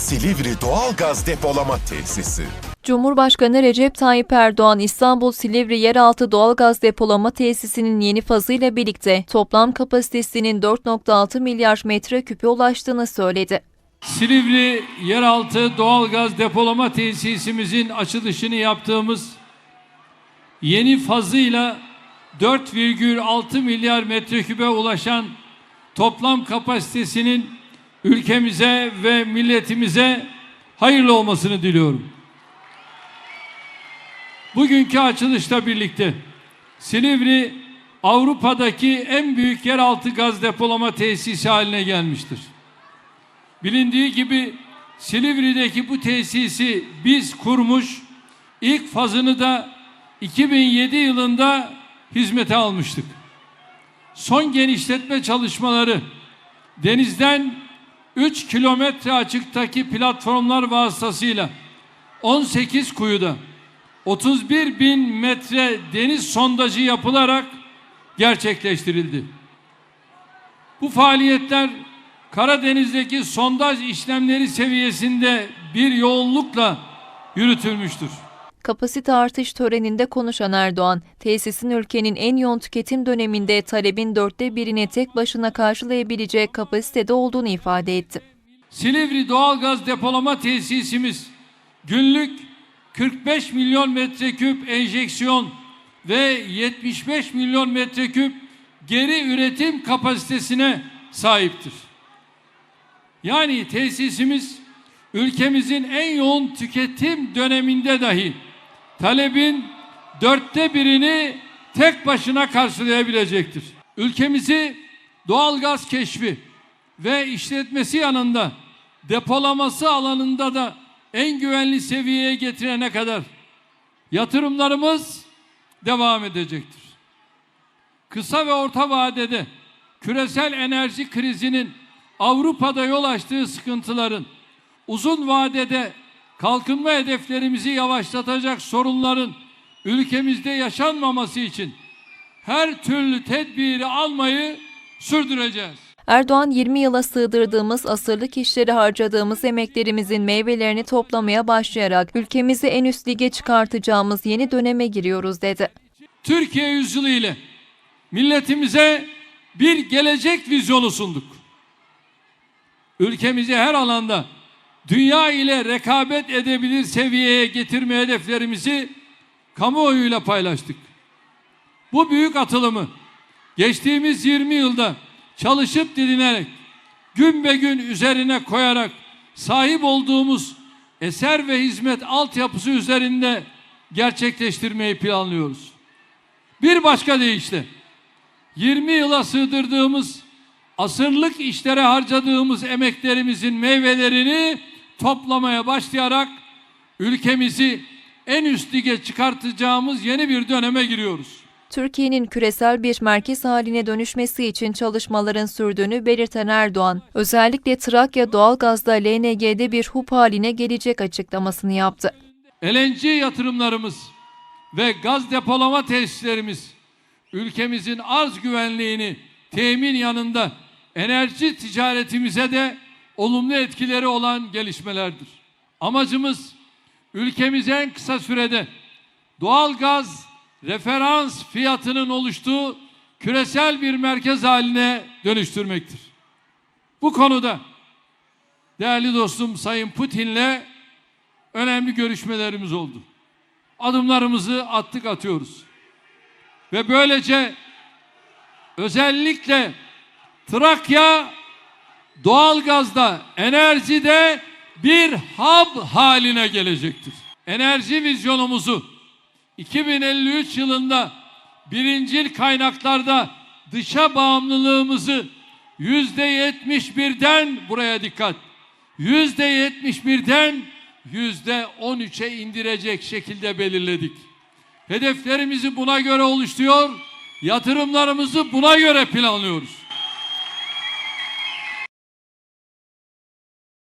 Silivri Doğalgaz Depolama Tesisi. Cumhurbaşkanı Recep Tayyip Erdoğan İstanbul Silivri Yeraltı Doğalgaz Depolama Tesisi'nin yeni fazıyla birlikte toplam kapasitesinin 4.6 milyar metreküpe ulaştığını söyledi. Silivri Yeraltı Doğalgaz Depolama Tesisimizin açılışını yaptığımız yeni fazıyla 4,6 milyar metrekübe ulaşan toplam kapasitesinin ülkemize ve milletimize hayırlı olmasını diliyorum. Bugünkü açılışla birlikte Silivri Avrupa'daki en büyük yeraltı gaz depolama tesisi haline gelmiştir. Bilindiği gibi Silivri'deki bu tesisi biz kurmuş, ilk fazını da 2007 yılında hizmete almıştık. Son genişletme çalışmaları denizden 3 kilometre açıktaki platformlar vasıtasıyla 18 kuyuda 31 bin metre deniz sondajı yapılarak gerçekleştirildi. Bu faaliyetler Karadeniz'deki sondaj işlemleri seviyesinde bir yoğunlukla yürütülmüştür. Kapasite artış töreninde konuşan Erdoğan, tesisin ülkenin en yoğun tüketim döneminde talebin dörtte birini tek başına karşılayabilecek kapasitede olduğunu ifade etti. Silivri doğalgaz depolama tesisimiz günlük 45 milyon metreküp enjeksiyon ve 75 milyon metreküp geri üretim kapasitesine sahiptir. Yani tesisimiz ülkemizin en yoğun tüketim döneminde dahi talebin dörtte birini tek başına karşılayabilecektir. Ülkemizi doğalgaz keşfi ve işletmesi yanında depolaması alanında da en güvenli seviyeye getirene kadar yatırımlarımız devam edecektir. Kısa ve orta vadede küresel enerji krizinin Avrupa'da yol açtığı sıkıntıların uzun vadede kalkınma hedeflerimizi yavaşlatacak sorunların ülkemizde yaşanmaması için her türlü tedbiri almayı sürdüreceğiz. Erdoğan 20 yıla sığdırdığımız asırlık işleri harcadığımız emeklerimizin meyvelerini toplamaya başlayarak ülkemizi en üst lige çıkartacağımız yeni döneme giriyoruz dedi. Türkiye yüzyılı ile milletimize bir gelecek vizyonu sunduk. Ülkemizi her alanda dünya ile rekabet edebilir seviyeye getirme hedeflerimizi kamuoyuyla paylaştık. Bu büyük atılımı geçtiğimiz 20 yılda çalışıp didinerek gün be gün üzerine koyarak sahip olduğumuz eser ve hizmet altyapısı üzerinde gerçekleştirmeyi planlıyoruz. Bir başka deyişle 20 yıla sığdırdığımız asırlık işlere harcadığımız emeklerimizin meyvelerini toplamaya başlayarak ülkemizi en üst lige çıkartacağımız yeni bir döneme giriyoruz. Türkiye'nin küresel bir merkez haline dönüşmesi için çalışmaların sürdüğünü belirten Erdoğan, özellikle Trakya doğalgazda LNG'de bir hub haline gelecek açıklamasını yaptı. LNG yatırımlarımız ve gaz depolama tesislerimiz ülkemizin arz güvenliğini temin yanında enerji ticaretimize de olumlu etkileri olan gelişmelerdir. Amacımız ülkemizi en kısa sürede doğal gaz referans fiyatının oluştuğu küresel bir merkez haline dönüştürmektir. Bu konuda değerli dostum Sayın Putin'le önemli görüşmelerimiz oldu. Adımlarımızı attık atıyoruz. Ve böylece özellikle Trakya doğalgazda, enerjide bir hub haline gelecektir. Enerji vizyonumuzu 2053 yılında birincil kaynaklarda dışa bağımlılığımızı yüzde yetmiş birden buraya dikkat yüzde yetmiş birden yüzde on üçe indirecek şekilde belirledik. Hedeflerimizi buna göre oluşturuyor, yatırımlarımızı buna göre planlıyoruz.